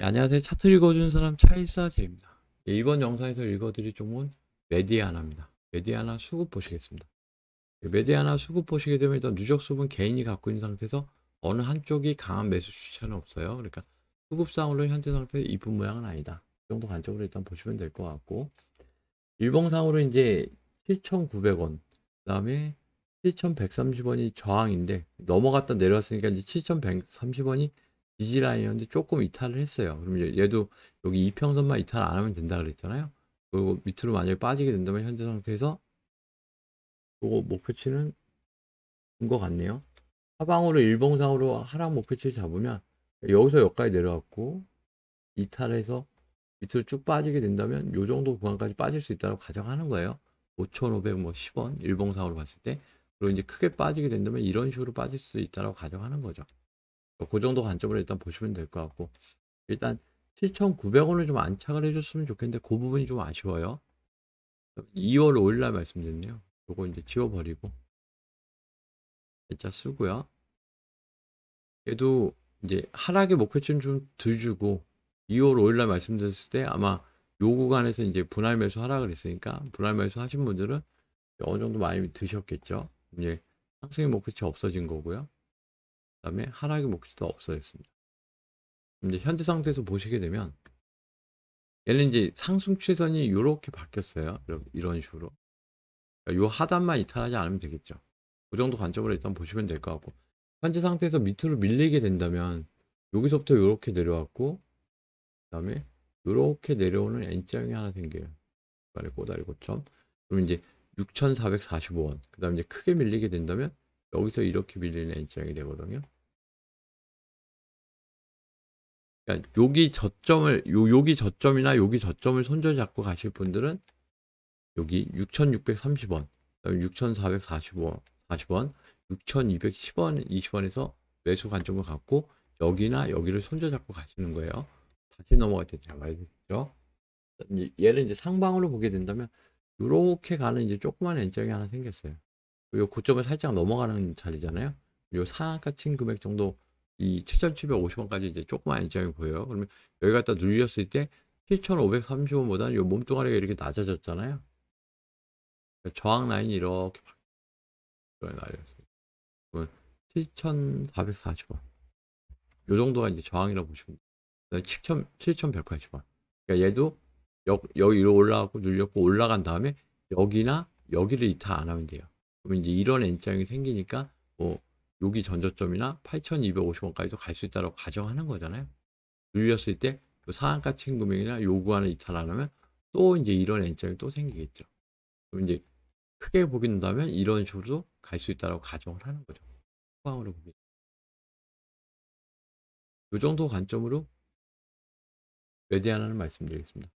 예, 안녕하세요. 차트 읽어주는 사람 차일사 제입니다. 예, 이번 영상에서 읽어드릴 종목은 메디아나입니다. 메디아나 수급 보시겠습니다. 예, 메디아나 수급 보시게 되면 일단 누적 수급은 개인이 갖고 있는 상태에서 어느 한쪽이 강한 매수 추천은 없어요. 그러니까 수급상으로 현재 상태 이쁜 모양은 아니다. 이 정도 관점으로 일단 보시면 될 것 같고 일봉상으로 이제 7,900원 그 다음에 7,130원이 저항인데 넘어갔다 내려왔으니까 이제 7,130원이 지지 라인이었는데 조금 이탈을 했어요. 그럼 이제 얘도 여기 이평선만 이탈 안 하면 된다 그랬잖아요. 그리고 밑으로 만약에 빠지게 된다면 현재 상태에서 요거 목표치는 인것 같네요. 하방으로 일봉상으로 하락 목표치를 잡으면 여기서 여기까지 내려왔고 이탈해서 밑으로 쭉 빠지게 된다면 요 정도 구간까지 빠질 수 있다고 가정하는 거예요. 5,500 뭐 10원 일봉상으로 봤을 때 그리고 이제 크게 빠지게 된다면 이런 식으로 빠질 수 있다고 가정하는 거죠. 그 정도 관점으로 일단 보시면 될 것 같고 일단 7,900원을 좀 안착을 해줬으면 좋겠는데 그 부분이 좀 아쉬워요. 2월 5일 날 말씀드렸네요. 요거 이제 지워버리고 글자 쓰고요. 얘도 이제 하락의 목표치는 좀덜 주고 2월 5일 날 말씀드렸을 때 아마 요 구간에서 이제 분할 매수 하락을 했으니까 분할 매수 하신 분들은 어느 정도 많이 드셨겠죠. 이제 상승의 목표치 없어진 거고요. 그 다음에 하락의 목표치도 없어졌습니다. 이제 현재 상태에서 보시게 되면 얘는 이제 상승 추세선이 이렇게 바뀌었어요. 이런- 식으로. 요 하단만 이탈하지 않으면 되겠죠. 그 정도 관점으로 일단 보시면 될 것 같고 현재 상태에서 밑으로 밀리게 된다면 여기서부터 이렇게 내려왔고 그 다음에 이렇게 내려오는 N자형이 하나 생겨요. 꼬다리 꼬다리 고점. 그럼 이제 6,445원. 그 다음에 이제 크게 밀리게 된다면 여기서 이렇게 밀리는 N자형이 되거든요. 그러니까 여기 저점을 요 여기 저점이나 여기 저점을 손절 잡고 가실 분들은 여기 6,630원, 그다음에 6,445원, 40원, 6,210원, 20원에서 매수 관점을 갖고 여기나 여기를 손절 잡고 가시는 거예요. 다시 넘어갈 때 되겠죠. 이제 얘를 이제 상방으로 보게 된다면 이렇게 가는 이제 조그만 N자형이 하나 생겼어요. 요 고점을 살짝 넘어가는 자리잖아요. 요 상한가 친 금액 정도 이 7,750원까지 이제 조그만 N자형이 보여요. 그러면 여기 갖다 눌렸을 때 7,530원보다는 요 몸뚱아리가 이렇게 낮아졌잖아요. 그러니까 저항 라인이 이렇게. 그러면 7,440원. 요 정도가 이제 저항이라고 보시면 돼요. 7,000, 7,180원. 그러니까 얘도 여, 여기로 올라가고 눌렸고 올라간 다음에 여기나 여기를 이탈 안 하면 돼요. 그러면 이제 이런 N자형이 생기니까 뭐 여기 전저점이나 8,250원까지도 갈 수 있다고 가정하는 거잖아요. 눌렸을 때요 상한가 친 금액이나 요구 안에 이탈 안 하면 또 이제 이런 N자형이 또 생기겠죠. 그럼 이제 크게 보게 된다면 이런 식으로 갈 수 있다고 가정을 하는 거죠. 후방으로 보게. 이 정도 관점으로 메디아나는 말씀드리겠습니다.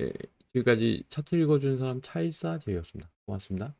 예, 지금까지 차트 읽어주는 사람 차일사 제이였습니다. 고맙습니다.